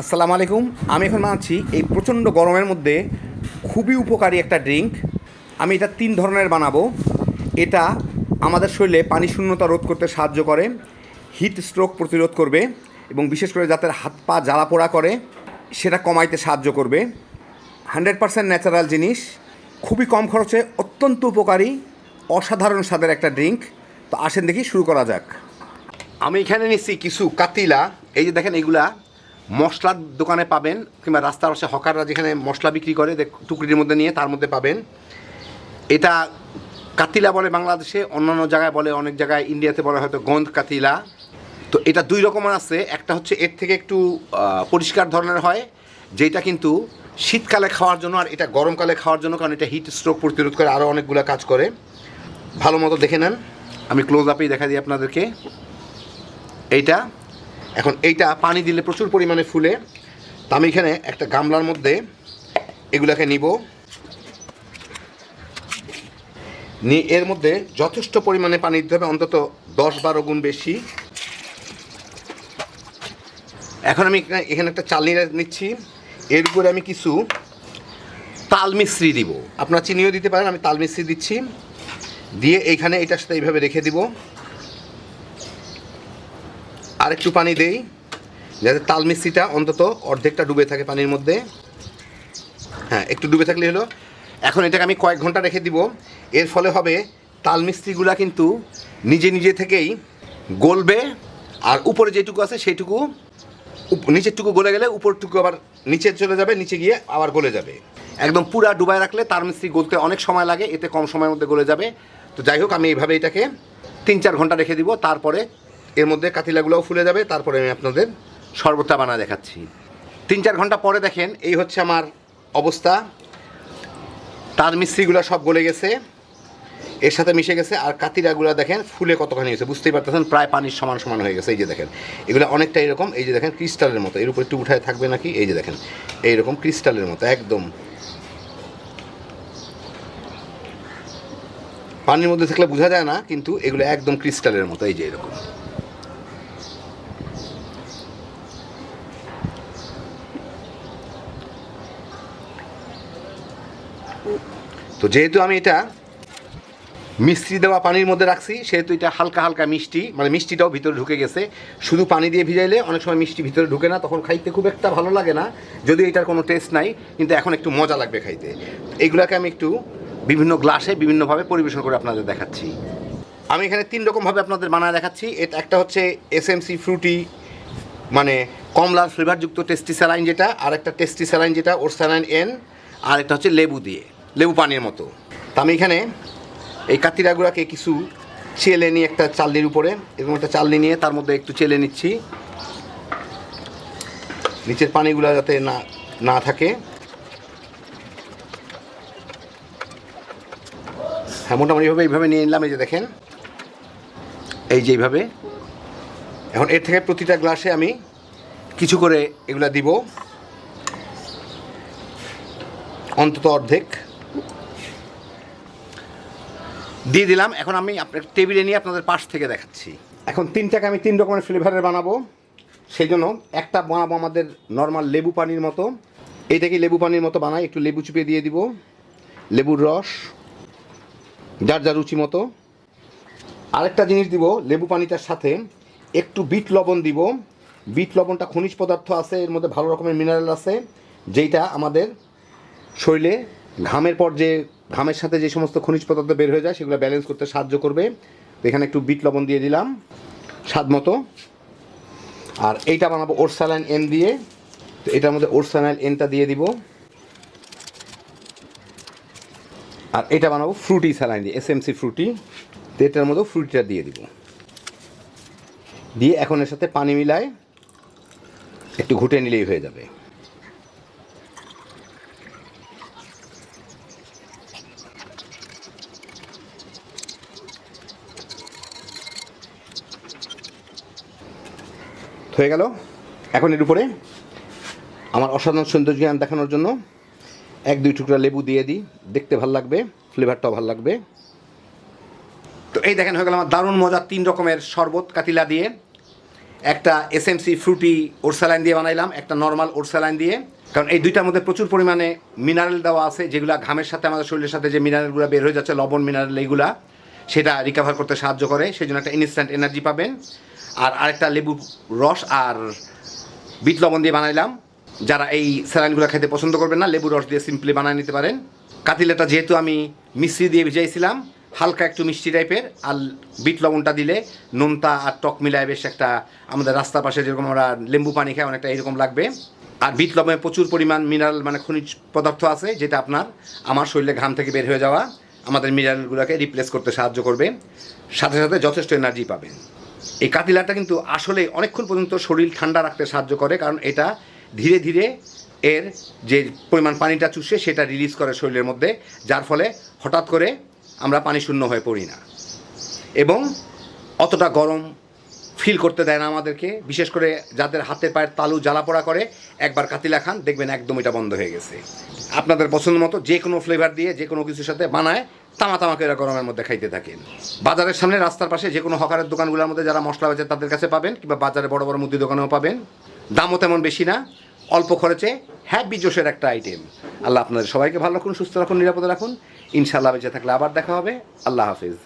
আসসালামু আলাইকুম। আমি এখন বানাচ্ছি এই প্রচণ্ড গরমের মধ্যে খুবই উপকারী একটা ড্রিঙ্ক। আমি এটা তিন ধরনের বানাবো। এটা আমাদের শরীরে পানি শূন্যতা রোধ করতে সাহায্য করে, হিট স্ট্রোক প্রতিরোধ করবে এবং বিশেষ করে যাদের হাত পা জ্বালা পোড়া করে, সেটা কমাইতে সাহায্য করবে। হান্ড্রেড পারসেন্ট ন্যাচারাল জিনিস, খুবই কম খরচে, অত্যন্ত উপকারী, অসাধারণ স্বাদের একটা ড্রিঙ্ক। তো আসেন দেখি শুরু করা যাক। আমি এখানে নিচ্ছি কিছু কাতিলা। এই যে দেখেন এগুলা মশলার দোকানে পাবেন কিংবা রাস্তার পাশে হকাররা যেখানে মশলা বিক্রি করে টুকরির মধ্যে নিয়ে তার মধ্যে পাবেন। এটা কাতিলা বলে বাংলাদেশে, অন্যান্য জায়গায় বলে, অনেক জায়গায় ইন্ডিয়াতে বলে হয়তো গন্ধ কাতিলা। তো এটা দুই রকমের আছে, একটা হচ্ছে এর থেকে একটু পরিষ্কার ধরনের হয়, যেটা কিন্তু শীতকালে খাওয়ার জন্য আর এটা গরমকালে খাওয়ার জন্য, কারণ এটা হিট স্ট্রোক প্রতিরোধ করে আরও অনেকগুলো কাজ করে। ভালো মতো দেখে নেন। আমি ক্লোজ আপেই দেখা দিই আপনাদেরকে। এইটা এখন এইটা পানি দিলে প্রচুর পরিমাণে ফুলে। তা আমি এখানে একটা গামলার মধ্যে এগুলাকে নিব। নিয়ে এর মধ্যে যথেষ্ট পরিমাণে পানি দিতে হবে, অন্তত দশ বারো গুণ বেশি। এখন আমি এখানে- একটা চালনি নিচ্ছি। এর উপরে আমি কিছু তাল মিশ্রি দিব। আপনার চিনিও দিতে পারেন, আমি তাল মিশ্রি দিচ্ছি। দিয়ে এইখানে এটার সাথে এইভাবে রেখে দিব। আর একটু পানি দেই, যাতে তাল মিস্ত্রিটা অন্তত অর্ধেকটা ডুবে থাকে পানির মধ্যে। হ্যাঁ একটু ডুবে থাকলে হলো। এখন এটাকে আমি কয়েক ঘণ্টা রেখে দিব। এর ফলে হবে তাল মিস্ত্রিগুলা কিন্তু নিজে নিজে থেকেই গলবে, আর উপরে যেটুকু আছে সেইটুকু নিচেরটুকু গলে গেলে উপরটুকু আবার নিচে চলে যাবে, নিচে গিয়ে আবার গলে যাবে। একদম পুরা ডুবায় রাখলে তার মিস্ত্রি গলতে অনেক সময় লাগে, এতে কম সময়ের মধ্যে গলে যাবে। তো যাই হোক, আমি এইভাবে এটাকে তিন চার ঘণ্টা রেখে দিব। তারপরে এর মধ্যে কাতিলাগুলোও ফুলে যাবে, তারপরে আমি আপনাদের শরবতটা বানা দেখাচ্ছি। তিন চার ঘণ্টা পরে দেখেন, এই হচ্ছে আমার অবস্থা। তার মিস্ত্রিগুলো সব গলে গেছে, এর সাথে মিশে গেছে, আর কাতিরাগুলো দেখেন ফুলে কতখানি হয়েছে, বুঝতেই পারতেছেন, প্রায় পানির সমান সমান হয়ে গেছে, এই যে দেখেন। এগুলো অনেকটা এরকম, এই যে দেখেন, ক্রিস্টালের মতো, এর উপর একটু উঠায় থাকবে নাকি, এই যে দেখেন, এইরকম ক্রিস্টালের মতো, একদম। পানির মধ্যে থাকলে বোঝা যায় না, কিন্তু এগুলো একদম ক্রিস্টালের মতো, এই যে এরকম। তো যেহেতু আমি এটা মিষ্টি দেওয়া পানির মধ্যে রাখছি, সেহেতু এটা হালকা হালকা মিষ্টি মানে মিষ্টিটাও ভিতরে ঢুকে গেছে। শুধু পানি দিয়ে ভিজাইলে অনেক সময় মিষ্টি ভিতরে ঢুকে না, তখন খাইতে খুব একটা ভালো লাগে না। যদিও এটার কোনো টেস্ট নাই, কিন্তু এখন একটু মজা লাগবে খাইতে। এইগুলাকে আমি একটু বিভিন্ন গ্লাসে বিভিন্নভাবে পরিবেশন করে আপনাদের দেখাচ্ছি। আমি এখানে তিন রকমভাবে আপনাদের বানায় দেখাচ্ছি। এটা একটা হচ্ছে এস এসএমসি ফ্রুটি মানে কমলার ফ্লেভারযুক্ত টেস্টি স্যালাইন যেটা আর একটা টেস্টি স্যালাইন যেটা, ওর স্যালাইন এন আর একটা হচ্ছে লেবু দিয়ে। লেবু পানির মতো। তা আমি এখানে এই কাতিরাগুড়াকে কিছু চেলে নিয়ে একটা চালনির উপরে এবং একটা চালনি নিয়ে তার মধ্যে একটু চেলে নিচ্ছি। নিচের পানিগুলো যাতে না না থাকে। হ্যাঁ মোটামুটি এইভাবে এইভাবে নিয়ে নিলাম, এই যে দেখেন। এই যে এইভাবে। এখন এর থেকে প্রতিটা গ্লাসে আমি কিছু করে এগুলা দিব। অন্তত অর্ধেক। দিয়ে দিলাম। এখন আমি আপনার টেবিলে নিয়ে আপনাদের পাশ থেকে দেখাচ্ছি। এখন তিনটাকে আমি তিন রকমের ফ্লেভারের বানাবো। সেই জন্য একটা বানাবো আমাদের নর্মাল লেবু পানির মতো। এইটাকে লেবু পানির মতো বানাই, একটু লেবু চুপে দিয়ে দিব। লেবুর রস, যার যার রুচি মতো। আরেকটা জিনিস দিব, লেবু পানিটার সাথে একটু বিট লবণ দিব। বিট লবণটা খনিজ পদার্থ আছে, এর মধ্যে ভালো রকমের মিনারেল আছে, যেইটা আমাদের শরীরে ঘামের পর যে ঘামের সাথে যে সমস্ত খনিজ পদার্থ বের হয়ে যায়, সেগুলো ব্যালেন্স করতে সাহায্য করবে। এখানে একটু বিট লবণ দিয়ে দিলাম, স্বাদ মতো। আর এইটা বানাবো ওরসালাইন এন দিয়ে। তো এটার মধ্যে ওরসালাইন এনটা দিয়ে দিব। আর এটা বানাবো ফ্রুটি স্যালাইন দিয়ে এসএমসি ফ্রুটি তো এটার মধ্যে ফ্রুটিটা দিয়ে দিব। দিয়ে এখন এর সাথে পানি মিলায় একটু ঘুটে নিলেই হয়ে যাবে। হয়ে গেল। এখন এর উপরে আমার অসাধারণ সৌন্দর্য জ্ঞান দেখানোর জন্য এক, দুই টুকরা লেবু দিয়ে দিই। দেখতে ভালো লাগবে ফ্লেভারটাও ভালো লাগবে। তো এই দেখেন হয়ে গেল আমার দারুণ মজার তিন রকমের শরবত কাতিলা দিয়ে। একটা এস এসএমসি ফ্রুটি ওরসালাইন দিয়ে বানাইলাম, একটা নর্মাল ওরসালাইন দিয়ে। কারণ এই দুইটার মধ্যে প্রচুর পরিমাণে মিনারেল দেওয়া আছে, যেগুলো ঘামের সাথে, আমাদের শরীরের সাথে যে মিনারেলগুলো বের হয়ে যাচ্ছে, লবণ মিনারেল এইগুলা, সেটা রিকভার করতে সাহায্য করে। সেই জন্য একটা ইনস্ট্যান্ট এনার্জি পাবেন। আর আরেকটা লেবু রস আর বিট লবণ দিয়ে বানাইলাম। যারা এই স্যালাইনগুলো খেতে পছন্দ করবেন না লেবু রস দিয়ে সিম্পলি বানিয়ে নিতে পারেন। কাতিলাটা যেহেতু আমি মিশ্রি দিয়ে ভিজাইছিলাম, হালকা একটু মিষ্টি টাইপের, আর বিট লবণটা দিলে নোনতা আর টক মিলায় বেশ একটা আমাদের রাস্তার পাশে যেরকম আমরা লেম্বু পানি খাই, অনেকটা এরকম লাগবে। আর বিট লবণে প্রচুর পরিমাণ মিনারেল মানে খনিজ পদার্থ আছে, যেটা আপনার আমার শরীরে ঘাম থেকে বের হয়ে যাওয়া আমাদের মিনারেলগুলোকে রিপ্লেস করতে সাহায্য করবে। সাথে সাথে যথেষ্ট এনার্জি পাবেন। এই কাতিলাটা কিন্তু আসলে অনেকক্ষণ পর্যন্ত শরীর ঠান্ডা রাখতে সাহায্য করে, কারণ এটা ধীরে ধীরে এর যে পরিমাণ পানিটা চুষে সেটা রিলিজ করে শরীরের মধ্যে, যার ফলে হঠাৎ করে আমরা পানি শূন্য হয়ে পড়ি না। এবং অতটা গরম ফিল করতে দেয় না আমাদেরকে। বিশেষ করে যাদের হাতে পায়ের তালু জ্বালা পোড়া করে, একবার কাতিলা খান, দেখবেন একদম এটা বন্ধ হয়ে গেছে। আপনাদের পছন্দ মতো যে কোনো ফ্লেভার দিয়ে, যে কোনো কিছুর সাথে বানায় তামা তামা করে গরমের মধ্যে খাইতে থাকেন। বাজারের সামনে রাস্তার পাশে যে কোনো হকারের দোকানগুলোর মধ্যে যারা মশলা বেচে তাদের কাছে পাবেন, কিংবা বাজারে বড় বড় মুদি দোকানেও পাবেন। দামও তেমন বেশি না, অল্প খরচে হ্যাপি জোশের একটা আইটেম আল্লাহ আপনাদের সবাইকে ভালো রাখুন, সুস্থ রাখুন, নিরাপদে রাখুন। ইনশাল্লাহ বেঁচে থাকলে আবার দেখা হবে। আল্লাহ হাফিজ।